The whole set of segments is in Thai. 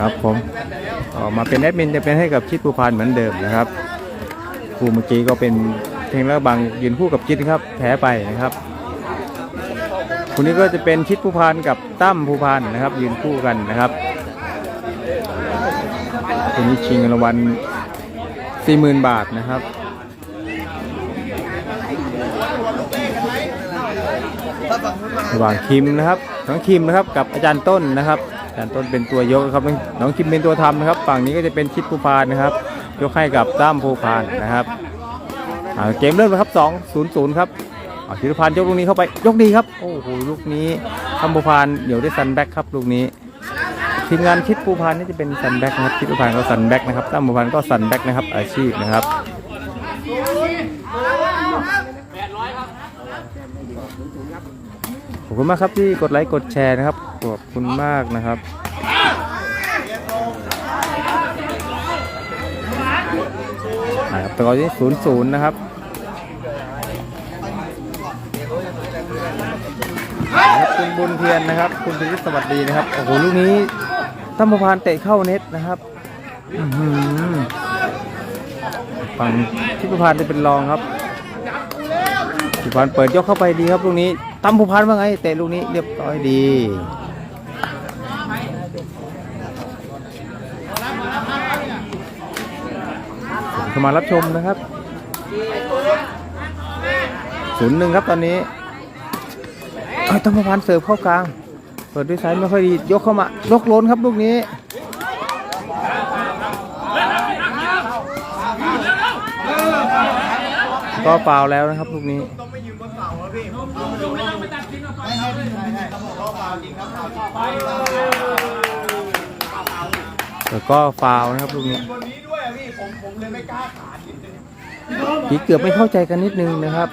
ครับผมออกมาเป็นแอดมินจะเป็นให้กับชิดภูพานเหมือนเดิมนะครับคู่เมื่อกี้ก็เป็นเพลงระบังยืนคู่กับชิดครับแพ้ไปนะครับคู่นี้ก็จะเป็นชิดภูพานกับตั้มภูพานนะครับ ยืนคู่กันนะครับคู่นี้ชิงรางวัล40,000บาทนะครับระหว่างคิมนะครับน้งคิมนะครับกับอาจารย์ต้นนะครับ จารย์ต้นเป็นตัวยกครับน้องคิมเป็นตัวทำนะครับ ฝั่งนี้ก็จะเป็นชิดภูพานนะครับ ยกให้กับตั้มภูพานนะครับเกมเริ่มแล้วครับ2 0 0ครับอ่าชิดภูพานยกลูกนี้เข้าไปยกดีครับโอ้โหลูกนี้ตั้มภูพานเดี๋ยวได้ซันแบ็กครับลูกนี้ทีมงานชิดภูพานนี่จะเป็นซันแบ็กนะครับชิดภูพานก็ซันแบ็กนะครับตั้มภูพานก็ซันแบ็กนะครับ อาชีพนะครับขอบคุณมากครับที่กดไลค์กดแชร์นะครับ ขอบคุณมากนะครับนะครับตอนนี้ศูนย์ศูนย์นะครับคุณบุญเทียนนะครับ คุณพิริศสวัสดีนะครับ โอ้โห ลูกนี้ตั้มพานเตะเข้าเน็ตนะครับฝั่งทิพพานจะเป็นรองครับสุพรรณเปิดยกเข้าไปดีครับลูกนี้ตั้มภูพานว่าไงเตะลูกนี้เรียบร้อยดี เข้ามารับชมนะครับศูนย์หนึ่งครับตอนนี้เอ้ยตั้มภูพานเสิร์ฟเข้ากลาง เปิดด้วยซ้ายไม่ค่อยดี ยกเข้ามา ยกล้นครับลูกนี้ก็ฟาวล์แล้วนะครับลูกนี้แล้วก็ฟาวนะครับลูกนี้ พีเกือบไม่เข้าใจกันนิดนึงนะครับ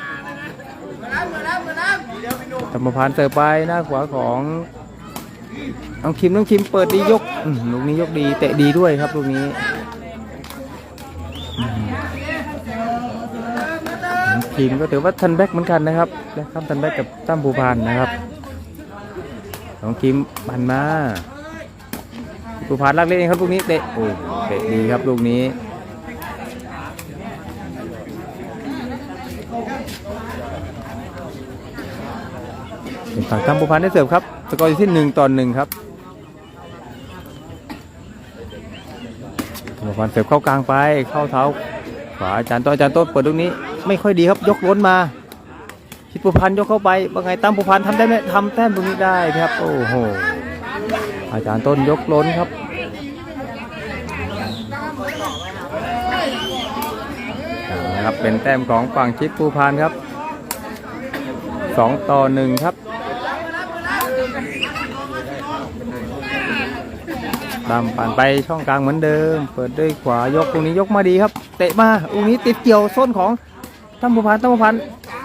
ธรรมพานเสิร์ฟไปหน้าขวาของน้องคิมน้องคิมเปิดดียกลูกนี้ยกดีเตะดีด้วยครับลูกนี้สองคิมก็ถือว่าทันแบ็กเหมือนกันนะครับและข้ามทันแบ็กกับตั้มภูพานนะครับน้องคิมบันมาสุพานลักเล่นเองครับลูกนี้เตะโอ้เตะดีครับลูกนี้เป็น ฝั่งตั้มภูพานได้เสิร์ฟครับ สกอร์อยู่ที่หนึ่งต่อหนึ่งครับภูพานเสิร์ฟเข้ากลางไป เข้าเท้าขวาอาจารย์ต้นอาจารย์ต้นเปิดลูกนี้ ไม่ค่อยดีครับ ยกล้นมาชิดภูพานยกเข้าไปว่าไงตั้มภูพานทำได้ไหมทำแต้มตรงนี้ได้ครับ โอ้โห อาจารย์ต้นยกล้นครับเอาละครับเป็นแต้มของฝั่งชิดภูพานครับสองต่อหนึ่งครับ ตามผ่านไปช่องกลางเหมือนเดิม เปิดด้วยขวายกตรงนี้ยกมาดีครับ เตะมาตรงนี้ติดเกี่ยวส้นของตั้มภูพานตั้มภูพาน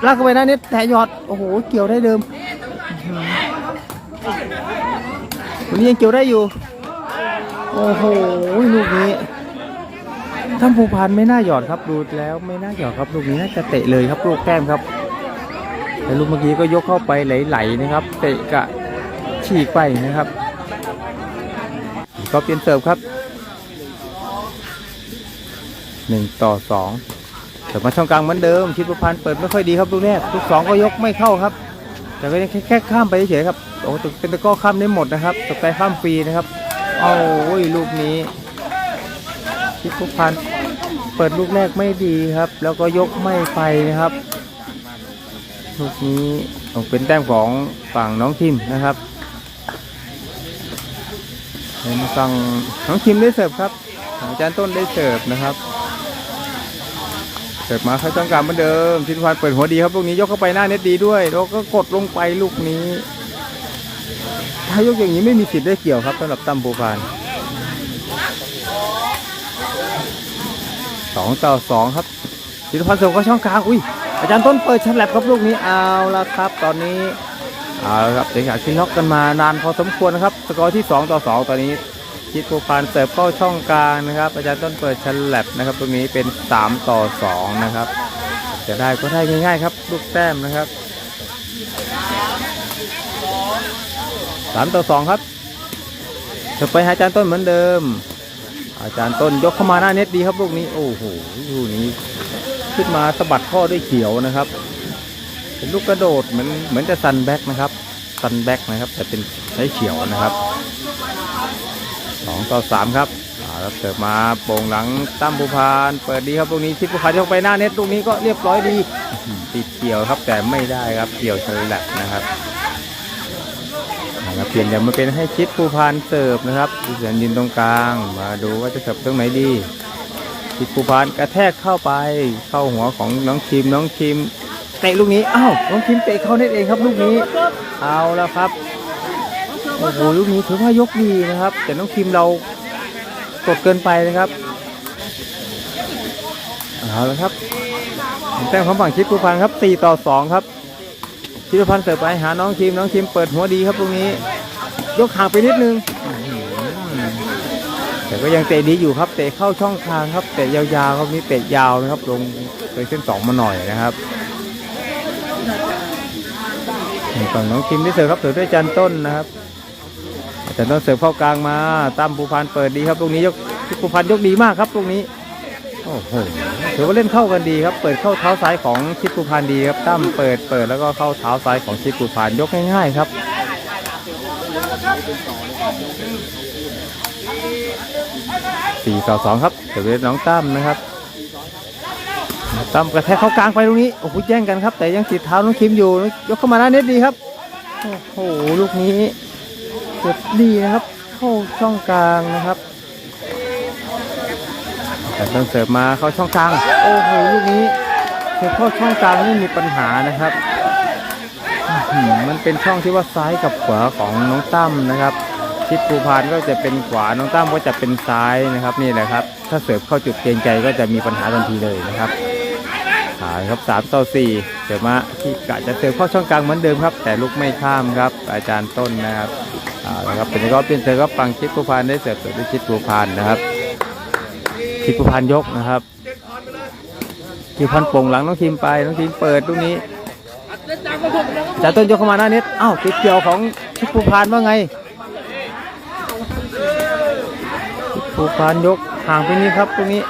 ลากเข้าไปนะนิดแถยอดโอ้โหเกี่ยวได้เดิมวันนี้ยังเกี่ยวได้อยู่ โอ้โหลูกนี้ท่านภูพานไม่น่าหยอดครับดูแล้วไม่น่าหยอดครับลูกนี้น่าจะเตะเลยครับลูกแก้มครับแต่ลูกเมื่อกี้ก็ยกเข้าไปไหลๆนะครับ เตะกะฉีกไปนะครับ ก็เปลี่ยนเสิร์ฟครับหนึ่งต่อสองเสิร์ฟมาช่องกลางเหมือนเดิม ชิดภูพานธ์เปิดไม่ค่อยดีครับลูกแรกลูกสองก็ยกไม่เข้าครับ แต่ก็ยังแค่แค่ข้ามไปเฉยครับโอ้เป็นตะก้อข้ามได้หมดนะครับตกใจข้ามฟรีนะครับเอาโอ้ยลูกนี้ชิดภูพันธ์เปิดลูกแรกไม่ดีครับ แล้วก็ยกไม่ไปนะครับลูกนี้ออกเป็นแต้มของฝั่งน้องทิมนะครับ เป็นฝั่งน้องทิมได้เสิร์ฟครับอาจารย์ต้นได้เสิร์ฟนะครับ เสิร์ฟมาเข้าจังกลางเหมือนเดิมชิดภูพันเปิดหัวดีครับลูกนี้ยกเข้าไปหน้าเน็ตดีด้วยแล้วก็กดลงไปลูกนี้ ถ้ายกอย่างนี้ไม่มีสิทธิ์ได้เกี่ยวครับสำหรับตั้มภูพานสองต่อสองครับจิตรพันธ์ส่งเข้าช่องกลางอุ้ยอาจารย์ต้นเปิดฉลับครับลูกนี้เอาละครับ ตอนนี้ เอาละครับเด็กขาชิงน็อกกันมานานพอสมควรนะครับ สกอร์ที่ 2 ต่อ 2 ตอนนี้จิตรพันเสิร์ฟเข้าช่องกลางนะครับอาจารย์ต้นเปิดฉลับนะครับตรงนี้เป็น 3 ต่อ 2 นะครับ จะได้ก็ได้ง่ายๆครับ ลูกแต้มนะครับ 3 ต่อ 2 ครับจะไปหาอาจารย์ต้นเหมือนเดิม อาจารย์ต้นยกเข้ามาหน้าเน็ตดีครับลูกนี้โอ้โหลูกนี้ ขึ้นมาสะบัดข้อด้วยเขียวนะครับ เป็นลูกกระโดดเหมือนเหมือนจะซันแบ็กนะครับซันแบ็กนะครับ แต่เป็นใช้เขียวนะครับสองต่อสามครับอ่าแล้วเสิร์ฟมาโป่งหลังตั้มภูพานเปิดดีครับลูกนี้ชิดภูพานยกไปหน้าเน็ตลูกนี้ก็เรียบร้อยดีติดเกี่ยวครับแต่ไม่ได้ครับเกี่ยวเฉยแหลกนะครับเปลี่ยนอย่างมาเป็นให้ชิดภูพานเสิร์ฟนะครับดิฉันยืนตรงกลาง มาดูว่าจะเสิร์ฟตรงไหนดีชิดภูพานกระแทกเข้าไปเข้าหัวของน้องคิมน้องคิม เตะลูกนี้อ้าวน้องคิมเตะเข้าเน็ตเองครับลูกนี้ เอาแล้วครับโอ้โหลูกนี้ถือว่ายกดีนะครับ แต่น้องคิมเรากดเกินไปนะครับเอาแล้วครับแต้มของฝั่งชิดภูพันครับ 4 ต่อ 2 ครับ ชิดภูพันเสิร์ฟไปหาน้องคิมน้องคิมเปิดหัวดีครับลูกนี้ ยกห่างไปนิดนึง แต่ก็ยังเตะดีอยู่ครับ เตะเข้าช่องทางครับ เตะยาวๆครับนี่เตะยาวนะครับ ลงเลยเส้นสองมาหน่อยนะครับ ฝั่งน้องคิมที่เสิร์ฟครับเสิร์ฟด้วยจันต้นนะครับจันต้นเสิร์ฟเข้ากลางมาตั้มภูพันเปิดดีครับตรงนี้ยกภูพันยกดีมากครับตรงนี้โอ้โหถือว่าเล่นเข้ากันดีครับ เปิดเข้าเท้าซ้ายของชิดภูพันดีครับตั้มเปิดเปิดแล้วก็เข้าเท้าซ้ายของชิดภูพันยกง่ายๆครับสี่ต่อสองครับเสิร์ฟด้วยน้องตั้มนะครับ ตั้มกระแทกเข้ากลางไปตรงนี้ โอ้โหแย่งกันครับ แต่ยังติดเท้าน้องคิมอยู่ ยกเข้ามาหน้าเน็ตดีครับ โอ้โห ลูกนี้เกิดดีนะครับ เข้าช่องกลางนะครับ แต่ต้องเสิร์ฟมาเข้าช่องกลาง โอ้โห ลูกนี้เสิร์ฟเข้าช่องกลางไม่มีปัญหานะครับอื้อหือมันเป็นช่องที่ว่าซ้ายกับขวาของน้องตั้มนะครับชิดภูพานก็จะเป็นขวา น้องตั้มก็จะเป็นซ้ายนะครับ นี่แหละครับ ถ้าเสิร์ฟเข้าจุดเกรงใจก็จะมีปัญหาทันทีเลยนะครับ หาครับสามต่อสี่เสิร์ฟมาที่กะจะเสิร์ฟเข้าช่องกลางเหมือนเดิมครับ แต่ลูกไม่ข้ามครับ อาจารย์ต้นนะครับอ่าแล้วครับเป็นก็เป็นเสิร์ฟก็ฟังชิดภูพานได้เสิร์ฟเสิร์ฟด้วยชิดภูพานนะครับชิดภูพานยกนะครับชิดพันโป่งหลังน้องทีมไปน้องทีมเปิดตรงนี้อาจารย์ต้นยกเข้ามาหน้าเน็ตอ้าวติดเกี่ยวของชิดภูพานว่าไงชิดภูพานยกห่างไปนี้ครับตรงนี้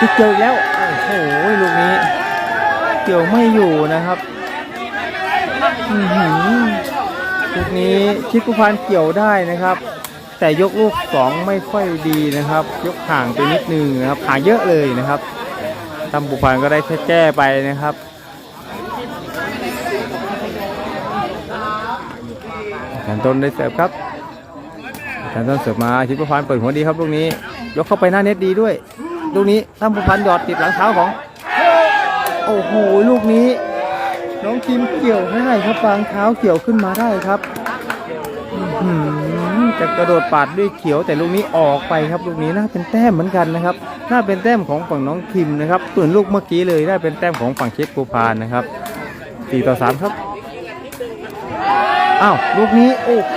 ติดเกี่ยวแล้วโอ้โหลูกนี้ กี่ยวไม่อยู่นะครับอื้อหือลูกนี้ชิดผู้พันเกี่ยวได้นะครับ แต่ยกลูกสองไม่ค่อยดีนะครับ ยกห่างไปนิดนึงนะครับห่างเยอะเลยนะครับตำผู้พันก็ได้แค่แก้ไปนะครับการต้นได้เสิร์ฟครับการต้นเสิร์ฟมาชิดผู้พันเปิดหัวดีครับลูกนี้ ยกเข้าไปหน้าเน็ตดีด้วยลูกนี้ตำผู้พันหยอดติดหลังเท้าของ โอ้โห ลูกนี้ น้องคิมเกี่ยวได้ครับฟางเท้าเกี่ยวขึ้นมาได้ครับจะกระโดดปาดด้วยเขียวแต่ลูกนี้ออกไปครับ ลูกนี้น่าเป็นแต้มเหมือนกันนะครับ น่าเป็นแต้มของฝั่งน้องคิมนะครับส่วนลูกเมื่อกี้เลยได้เป็นแต้มของฝั่งเช็คปูพานนะครับ4ต่อ3ครับอ้าวลูกนี้โอ้โห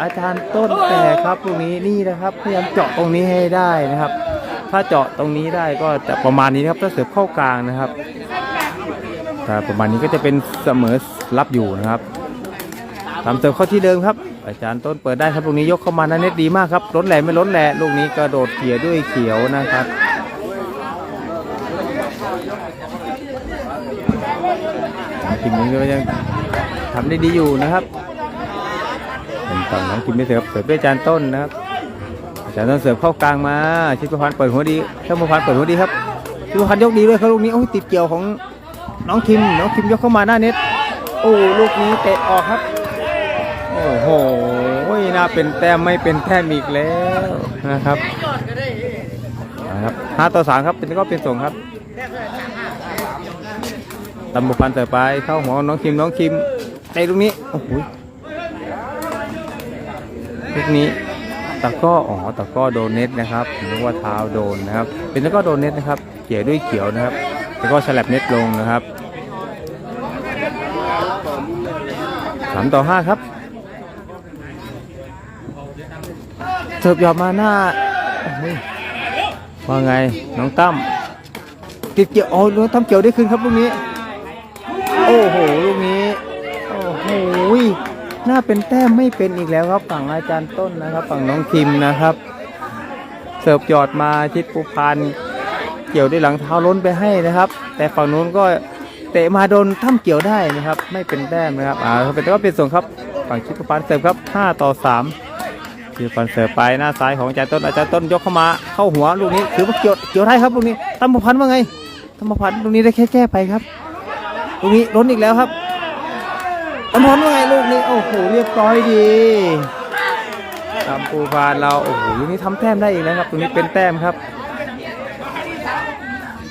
อาจารย์ต้นแต่ครับลูกนี้นี่นะครับพยายามเจาะตรงนี้ให้ได้นะครับ ถ้าเจาะตรงนี้ได้ก็จะประมาณนี้นะครับถ้าเสือเข้ากลางนะครับ ถ้าประมาณนี้ก็จะเป็นเสมอรับอยู่นะครับทำเสิร์ฟเข้าที่เดิมครับ อาจารย์ต้นเปิดได้ครับลูกนี้ยกเข้ามานะเน็ตดีมากครับล้นแหล่ไม่ล้นแหล่ลูกนี้กระโดดเขี่ยด้วยเขียวนะครับทีมนี้ก็ยังทำได้ดีอยู่นะครับเป็นฝั่งน้องทีมไม่เสิร์ฟเสิร์ฟด้วยอาจารย์ต้นนะครับอาจารย์ต้นเสิร์ฟเข้ากลางมาชิดพันธ์เปิดหัวดีชิดพันธ์เปิดหัวดีครับชิดพันธ์ยกดีด้วยครับลูกนี้โอ้ยติดเกี่ยวของ น้องคิมน้องคิมยกเข้ามาหน้าเน็ตโอ้ลูกนี้เตะออกครับโอ้โหน่าเป็นแต้มไม่เป็นแต้มอีกแล้วนะครับนะครับห้าต่อสามครับเป็นก็เป็นส่งครับตำบุพันเสิร์ฟไปเข้าหัวน้องคิมน้องคิมเตะลูกนี้โอ้โหลูกนี้ตะก้ออ๋อตะก้อโดนเน็ตนะครับนึกว่าเท้าโดนนะครับ เป็นตะก้อโดนเน็ตนะครับเกี่ยวด้วยเขียวนะครับ ตะกร้อฉลับเน็ตลงนะครับสามต่อห้าครับเสิร์ฟหยอดมาหน้าว่าไงน้องตั้มเกี่ยวโอ้น้องตั้มเกี่ยวได้คืนครับลูกนี้ โอ้โหลูกนี้โอ้โหน้าเป็นแต้มไม่เป็นอีกแล้วครับฝั่งอาจารย์ต้นนะครับ ฝั่งน้องคิมนะครับ เสิร์ฟหยอดมาชิดปูพาน เกี่ยวด้วยหลังเท้าล้นไปให้นะครับ แต่ฝั่งนู้นก็เตะมาโดนท่ำเกี่ยวได้นะครับ ไม่เป็นแต้มนะครับอ่าเป็นแต่ว่าเป็นส่วนครับฝั่งชิดปูพานเสิร์ฟครับ 5 ต่อ3คือฟันเสิร์ฟไปหน้าซ้ายของอาจารย์ต้นอาจารย์ต้นยกเข้ามาเข้าหัวลูกนี้ถือว่าเกี่ยวเกี่ยวได้ครับลูกนี้ตั้มปูพันธ์ว่าไงตั้มปูพันธ์ลูกนี้ได้แค่แก้ไปครับลูกนี้ล้นอีกแล้วครับตั้มพันธ์ว่าไงลูกนี้โอ้โหเรียบร้อยดีตามปูพานเราโอ้โหลูกนี้ทำแต้มได้อีกแล้วครับตรงนี้เป็นแต้มครับ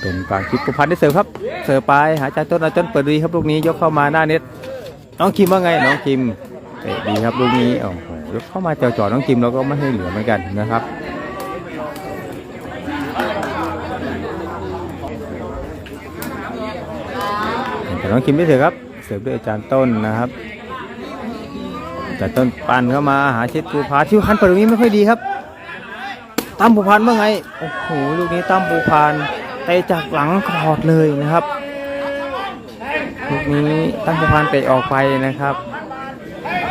เป็นฝั่งคิดปูพานได้เสิร์ฟครับ เสิร์ฟไปหาจาต้นอาจารย์เปิดดีครับลูกนี้ยกเข้ามาหน้าเน็ตน้องคิมว่าไงน้องคิมเตะดีครับลูกนี้โอ้โหยกเข้ามาจ่อๆน้องคิมเราก็ไม่ให้เหลือเหมือนกันนะครับแต่น้องคิมได้เสิร์ฟครับ เสิร์ฟด้วยอาจารย์ต้นนะครับแต่ต้นปั่นเข้ามาหาชิดภูพานชิวพันเปิดตรงนี้ไม่ค่อยดีครับตั้มภูพานเมื่อไงโอ้โหลูกนี้ตั้มภูพาน เตะจากหลังกอดเลยนะครับลูกนี้ตั้มภูพานเตะออกไปนะครับ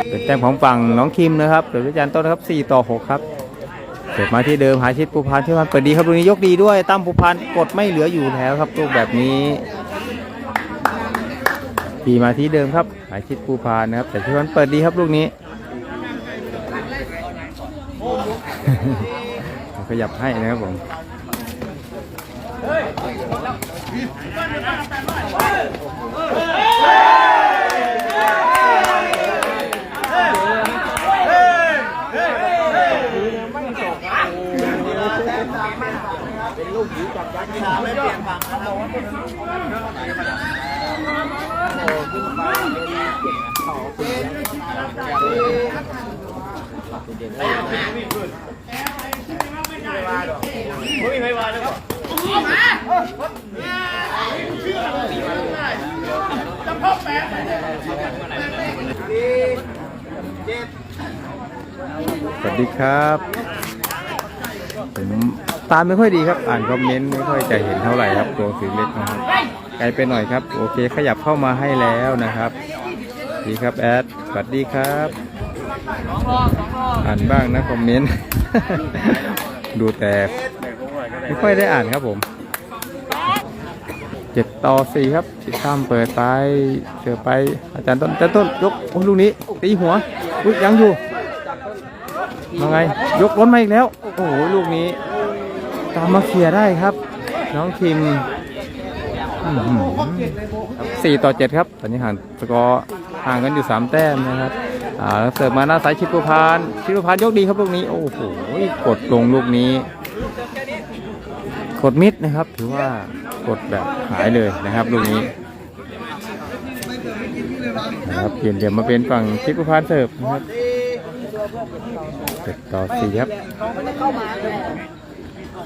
เป็นแต้มของฝั่งน้องคิมนะครับเดี๋ยวอาจารย์ต้นนะครับ 4 ต่อ 6 ครับเกิดมาที่เดิมหาชิดภูพานชิวพันเปิดดีครับลูกนี้ยกดีด้วยตั้มภูพานกดไม่เหลืออยู่แล้วครับลูกแบบนี้ปีมาที่เดิมครับ หายชิดภูพานนะครับ แต่ที่มันเปิดดีครับลูกนี้ ขยับให้นะครับผม ไม่มีใครว่าหรอกไม่มีใครว่าเลยครับ สวัสดีครับ ผมตามไม่ค่อยดีครับ อ่านคอมเมนต์ไม่ค่อยจะเห็นเท่าไหร่ครับตัวสีเล็กนะครับไกลไปหน่อยครับ โอเคขยับเข้ามาให้แล้วนะครับ ดีครับแอดสวัสดีครับอ่านบ้างนะคอมเมนต์ ดูแต่ ไม่ค่อยได้อ่านครับผมเจ็ดต่อสี่ครับติดตามเปิดไปเจอไปอาจารย์ต้นอาจารย์ต้นยกโอ้ลูกนี้ตีหัวอุ๊ยยังอยู่มาไง ยกล้นมาอีกแล้ว โอ้โหลูกนี้ตามมาเคลียร์ได้ครับ น้องคิมสี่ต่อเจ็ดครับตอนนี้ห่างสกอร์ห่างกันอยู่สามแต้มนะครับอ่าแล้วเสิร์ฟมาหน้าสายชิปุพานชิปุพานยกดีครับลูกนี้ โอ้โหกดลงลูกนี้ กดมิดนะครับ ถือว่ากดแบบหายเลยนะครับลูกนี้นะครับเปลี่ยนเดี๋ยวมาเป็นฝั่งชิปุพานเสิร์ฟนะครับเจ็ดต่อสี่ครับ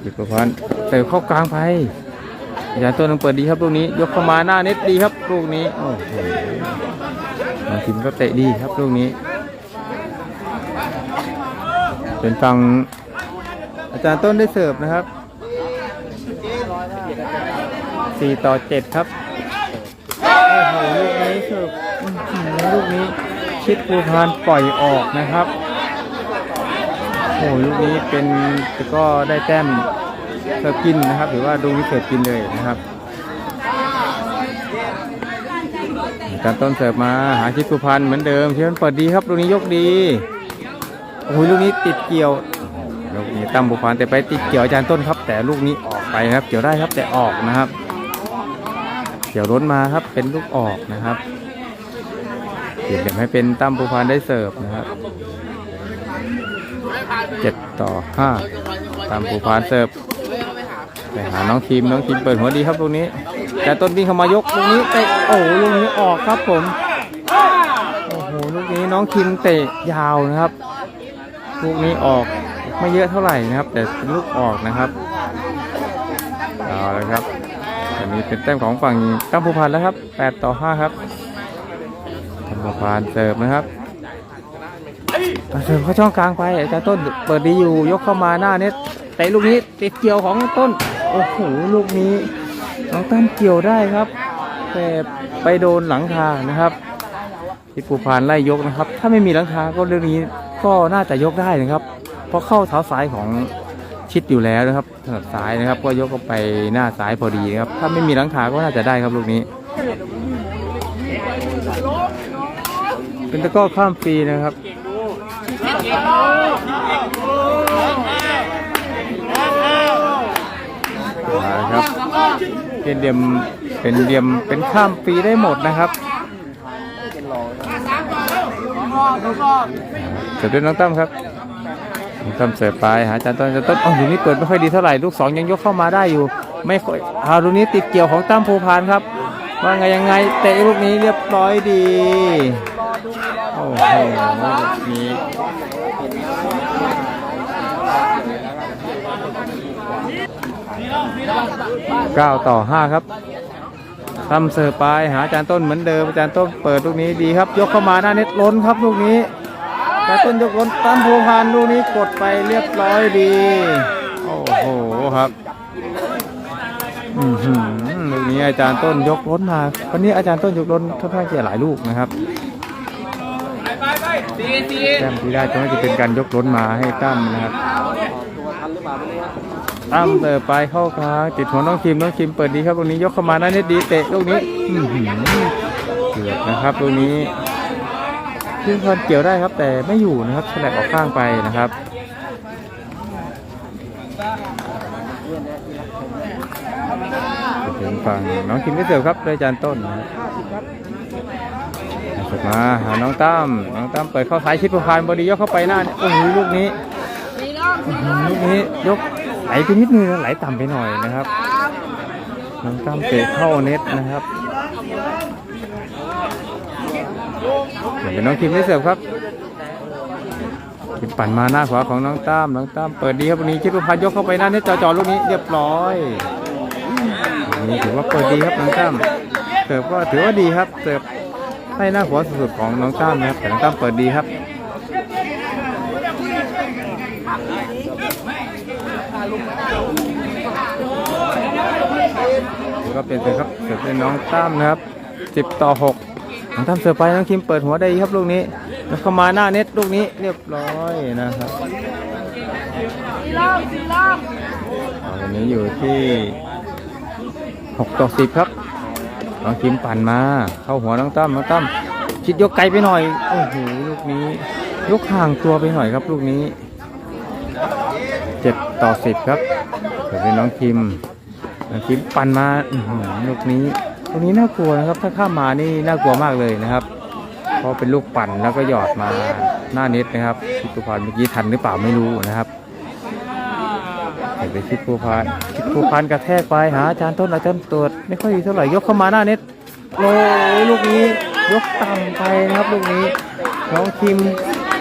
ชิปุพานเสิร์ฟเข้ากลางไปอาจารย์ตัวนึงเปิดดีครับลูกนี้ ยกเข้ามาหน้าเน็ตดีครับลูกนี้โอ้โหบางทีมก็เตะดีครับลูกนี้ เป็นฝั่งอาจารย์ต้นได้เสิร์ฟนะครับ 4ต่อ7ครับ โอ้โหลูกนี้เสิร์ฟอื้อหือลูกนี้ชิดภูพานปล่อยออกนะครับ โอ้โหลูกนี้เป็นก็ได้แต้มเสิร์ฟกินนะครับ หรือว่าลูกนี้เสิร์ฟกินเลยนะครับการต้นเสิร์ฟมาหาชิดภูพันธ์เหมือนเดิมที่มันเปิดดีครับลูกนี้ยกดีโอ้โหลูกนี้ติดเกี่ยวลูกนี้ตั้มภูพันธ์แต่ไปติดเกี่ยวอาจารย์ต้นครับ แต่ลูกนี้ออกไปครับ เกี่ยวได้ครับแต่ออกนะครับ เกี่ยวล้นมาครับเป็นลูกออกนะครับเปลี่ยนเป็นให้เป็นตั้มภูพันได้เสิร์ฟนะครับเจ็ดต่อห้าตั้มภูพันเสิร์ฟไปหาน้องทีมน้องทีมเปิดหัวดีครับลูกนี้ แต่ต้นวิ่งเข้ามายกลูกนี้เตะโอ้ลูกนี้ออกครับผมโอ้โหลูกนี้น้องคิมเตะยาวนะครับลูกนี้ออกไม่เยอะเท่าไหร่นะครับ แต่เป็นลูกออกนะครับเอาละครับ นี้เป็นแต้มของฝั่งกัมพูพันธ์แล้วครับ 8 ต่อ 5 ครับกัมพูพันธ์เสิร์ฟนะครับเสิร์ฟเข้าช่องกลางไปอาจารย์ต้นเปิดดีอยู่ยกเข้ามาหน้าเน็ตเตะลูกนี้ติดเกี่ยวของต้น โอ้โหลูกนี้น้องตั้มเกี่ยวได้ครับ แต่ไปโดนหลังทานะครับทิศภูพานไล่ยกนะครับ ถ้าไม่มีหลังคาก็เรื่องนี้ก็น่าจะยกได้นะครับ เพราะเข้าเท้าซ้ายของ ชิดอยู่แล้วนะครับถนัดซ้ายนะครับ ก็ยกเข้าไปหน้าซ้ายพอดีนะครับ ถ้าไม่มีหลังคาก็น่าจะได้ครับลูกนี้ เป็นตะก้อข้ามฟรีนะครับครับเป็นเดียมเป็นเดียมเป็นข้ามปีได้หมดนะครับเสร็จด้วยน้องตั้มครับ น้องตั้มเสิร์ฟไปหาอาจารย์ต้นอาจารย์ต้นอ๋อลูกนี้เปิดไม่ค่อยดีเท่าไหร่ลูกสองยังยกเข้ามาได้อยู่ ไม่ค่อยเอาลูกนี้ติดเกี่ยวของตั้มภูพานครับ ว่าไงยังไงเตะลูกนี้เรียบร้อยดีโอ้โหลูกนี้9ต่อ5ครับทำเสิร์ฟไปหาอาจารย์ต้นเหมือนเดิมอาจารย์ต้นเปิดลูกนี้ดีครับ ยกเข้ามาหน้าเน็ตล้นครับลูกนี้ อาจารย์ต้นยกล้นตั้มโพพานลูกนี้กดไปเรียบร้อยดี โอ้โหครับอือหือลูกนี้อาจารย์ต้นยกล้นมาวันนี้อาจารย์ต้นยกล้นค่อนข้างจะหลายลูกนะครับแต้มที่ได้ก็น่าจะเป็นการยกล้นมาให้ตั้มนะครับตั้มเติบไปเข้าค้างติดหัวน้องคิมน้องคิมเปิดดีครับตรงนี้ยกเข้ามาหน้าเน็ตดีเตะลูกนี้อือหือเกือบนะครับตรงนี้ ขึ้นคอนเกี่ยวได้ครับ แต่ไม่อยู่นะครับฉลับออกข้างไปนะครับถึงฝั่งน้องคิมได้เสิร์ฟครับโดยจารย์ต้นนะครับมาหาน้องตั้มน้องตั้มเปิดเข้าซ้ายชิดประพานบอดียกเข้าไปหน้าโอ้โหลูกนี้ลูกนี้ยกไหลไปนิดนึงนะไหลต่ำไปหน่อยนะครับ น้องตั้มเตะเข้าเน็ตนะครับ เดี๋ยวเป็นน้องคิมได้เสิร์ฟครับคิมปั่นมาหน้าขวาของน้องตั้มน้องตั้มเปิดดีครับวันนี้ชิดประพันยกเข้าไปหน้าเน็ตจ่อๆลูกนี้เรียบร้อยอันนี้ถือว่าเปิดดีครับน้องตั้มเสิร์ฟก็ถือว่าดีครับเสิร์ฟให้หน้าขวาสุดๆของน้องตั้มนะครับแต่น้องตั้มเปิดดีครับก็เป็นเสิร์ฟครับเสิร์ฟเป็นน้องตั้มนะครับ 10 ต่อ 6 น้องตั้มเสิร์ฟไปน้องคิมเปิดหัวได้ครับลูกนี้แล้วเข้ามาหน้าเน็ตลูกนี้เรียบร้อยนะครับวันนี้อยู่ที่6ต่อ10ครับน้องคิมปั่นมา เข้าหัวน้องตั้มน้องตั้มชิดยกไกลไปหน่อยโอ้โหลูกนี้ ยกห่างตัวไปหน่อยครับลูกนี้7ต่อ10ครับเสิร์ฟเป็นน้องคิมน้องคิมปั่นมาอื้อหือลูกนี้ ลูกนี้น่ากลัวนะครับ ถ้าข้ามมานี่น่ากลัวมากเลยนะครับ เพราะเป็นลูกปั่นแล้วก็หยอดมาหน้าเน็ตนะครับชิดภูพานเมื่อกี้ทันหรือเปล่าไม่รู้นะครับเห็นไปชิดภูพานชิดภูพานกระแทกไปหาอาจารย์ต้นอาจารย์ตรวจไม่ค่อยดีเท่าไหร่ยกเข้ามาหน้าเน็ตโอ้ยลูกนี้ยกต่ำไปนะครับลูกนี้น้องคิม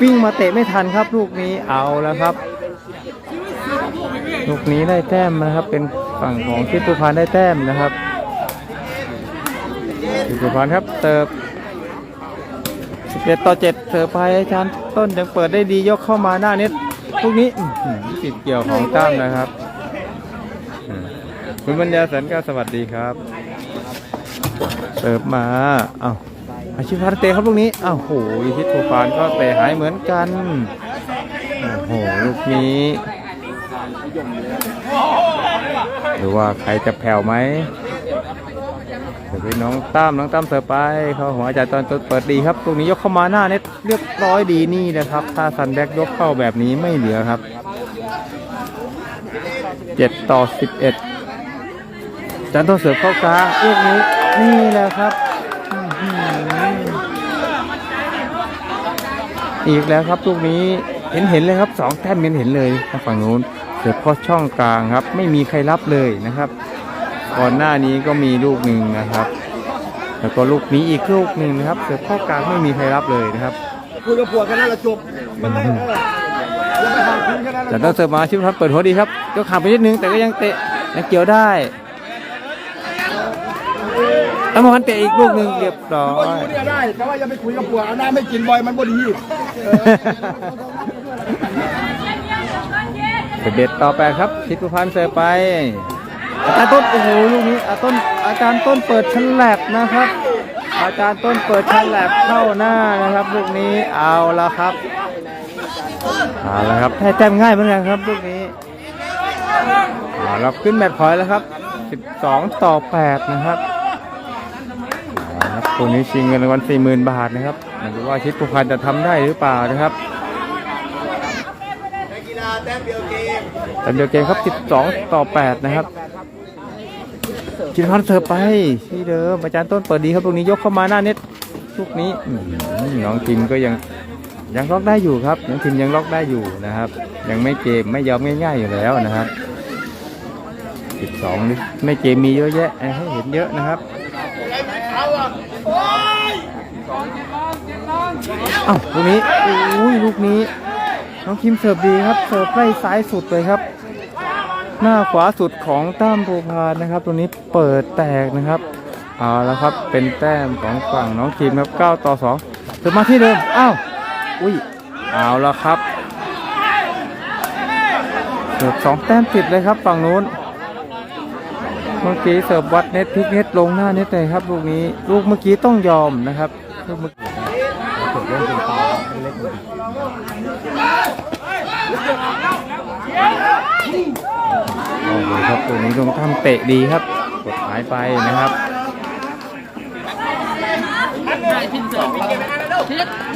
วิ่งมาเตะไม่ทันครับ ลูกนี้เอาแล้วครับ ลูกนี้ได้แต้มนะครับ เป็นฝั่งของทิศภูพานได้แต้มนะครับ ทิศภูพานครับเติบ11ต่อ7เสิร์ฟไปอาจารย์ต้นยังเปิดได้ดียกเข้ามาหน้าเน็ตลูกนี้อื้อหือติดเกี่ยวของตั้มนะครับคุณปัญญาสันก็สวัสดีครับ เสิร์ฟมาเอ้าอาชีพพันเตะครับลูกนี้อ้าวโหทิศภูพานก็เตะหายเหมือนกันโอ้โหลูกนี้หรือว่าใครจะแผ่วไหม เดี๋ยวเป็นน้องตั้มน้องตั้มเสิร์ฟไป เข้าหัวอาจารย์ตอนต้นเปิดดีครับตรงนี้ยกเข้ามาหน้าเน็ตเรียบร้อยดีนี่นะครับ ถ้าซันแบ็กยกเข้าแบบนี้ไม่เหลือครับ7ต่อ11อาจารย์ต้นเสิร์ฟเข้ากลางลูกนี้นี่แหละครับ อีกแล้วครับลูกนี้เห็นเห็นเลยครับสองแต้มเห็นเห็นเลยทางฝั่งนู้นเสิร์ฟเข้าช่องกลางครับ ไม่มีใครรับเลยนะครับ ก่อนหน้านี้ก็มีลูกหนึ่งนะครับ แล้วก็ลูกนี้อีกลูกหนึ่งนะครับเสิร์ฟเข้ากลางไม่มีใครรับเลยนะครับคุยกับผัวกันนั่นแหละจบมันไม่เออแล้วไปหาคุยกันนั่นแหแต่ละต้องเสิร์ฟมาชิมพัฒน์เปิดหัวดีครับยกขาไปนิดนึงแต่ก็ยังเตะยังเกี่ยวได้ตั้งพันเตะอีกลูกหนึ่งเรียบร้อก็ยอยู่เนี่ยได้แต่ว่าอย่าไปคุยกับผัวเอาน้ำไม่กินบ่อยมันบ่ดีสิบเอ็ดต่อแปดครับทิศสุพรรณเสิร์ฟไป อาจารย์ต้นโอ้โหลูกนี้อาต้นอาจารย์ต้นเปิดฉลับนะครับ อาจารย์ต้นเปิดฉลับเข้าหน้านะครับลูกนี้เอาละครับเอาละครับให้แต้มง่ายเหมือนกันครับลูกนี้เอาเราขึ้นแมตช์พอยต์แล้วครับ 12 ต่อ 8 นะครับเอาละครับตัวนี้ชิงเงินรางวัล40,000 บาทนะครับไม่รู้ว่าชิดผู้พันจะทำได้หรือเปล่านะครับกีฬาแต้มเดียวเกมแต้มเดียวเกมครับ 12 ต่อ 8 นะครับ กินพันเสิร์ฟไปที่เดิมอาจารย์ต้นเปิดดีครับลูกนี้ยกเข้ามาหน้าเน็ตลูกนี้น้องทีมก็ยังยังล็อกได้อยู่ครับน้องทีมยังล็อกได้อยู่นะครับ ยังไม่เกมไม่ยอมง่ายๆอยู่แล้วนะครับ12นี่ไม่เกมมีเยอะแยะให้เห็นเยอะนะครับอ้าวลูกนี้อุ้ยลูกนี้ น้องคิมเสิร์ฟดีครับเสิร์ฟไล่ซ้ายสุดเลยครับ หน้าขวาสุดของตั้มภูพานนะครับ ตัวนี้เปิดแตกนะครับเอาแล้วครับเป็นแต้มของฝั่งน้องคิมครับ9ต่อ2เสิร์ฟมาที่เดิมอ้าวอุ้ยเอาแล้วครับเสิร์ฟสองแต้มติดเลยครับฝั่งนู้นเมื่อกี้เสิร์ฟวัดเน็ตพลิกเน็ตลงหน้าเน็ตเลยครับลูกนี้ลูกเมื่อกี้ต้องยอมนะครับลูกเมื่อกี้เล็ก โอ้โหครับตัวนี้ตรงข้ามเตะดีครับ กดหายไปนะครับ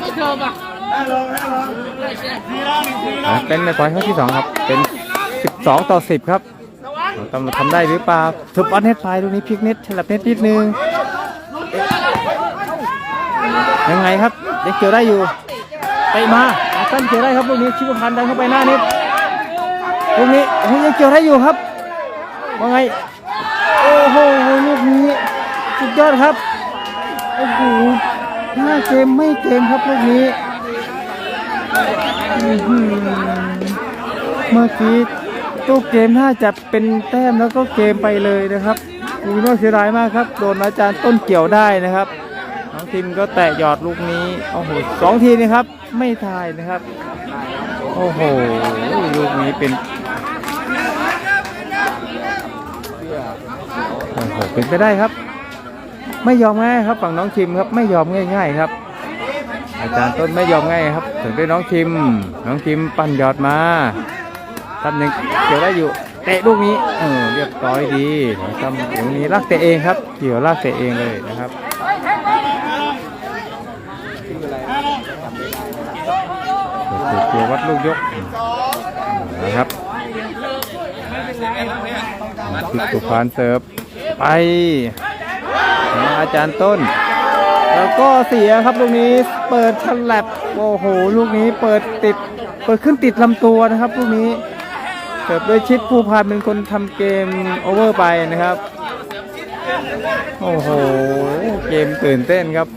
ไม่เจอป่ะอะเป็นในพอยต์ครั้งที่สองครับ เป็น 12 ต่อ 10 ครับเราตำรวจทำได้หรือเปล่าทุบออนเน็ตไฟตรงนี้พลิกเน็ตฉลับเน็ตนิดนึง ยังไงครับยังเกี่ยวได้อยู่ไปมาอาตั้นเกี่ยวได้ครับลูกนี้ชิบพันธ์ดันเข้าไปหน้าเน็ต ลูกนี้โอ้ยังเกี่ยวได้อยู่ครับว่าไงโอ้โหลูกนี้สุดยอดครับโอ้โหห้าเกมไม่เกมครับลูกนี้เมื่อกี้ตู้เกมน่าจะเป็นแต้มแล้วก็เกมไปเลยนะครับมีน่าเสียดายมากครับ โดนอาจารย์ต้นเกี่ยวได้นะครับน้องทิมก็แตะหยอดลูกนี้โอ้โหสองทีนะครับ ไม่ทายนะครับ โอ้โห ลูกนี้เป็นโอ้โห เป็นไปได้ครับ ไม่ยอมง่ายครับ ฝั่งน้องทิมครับ ไม่ยอมง่าย ๆ ครับ อาจารย์ต้นไม่ยอมง่ายครับ ถึงได้น้องคิม น้องคิมปั่นยอดมาทำยังเกี่ยวได้อยู่ เตะลูกนี้เออเรียบร้อยดีทำตรงนี้ลากเตะเองครับ เกี่ยวลากเตะเองเลยนะครับเกี่ยววัดลูกยกนะครับทิศสุพานเสิร์ฟ ไปมาอาจารย์ต้น แล้วก็เสียครับลูกนี้เปิดฉลับโอ้โหลูกนี้เปิดติด เปิดขึ้นติดลำตัวนะครับลูกนี้เสิร์ฟโดยชิดผู้พานเป็นคนทำเกมโอเวอร์ไปนะครับ โอ้โห เกมตื่นเต้นครับ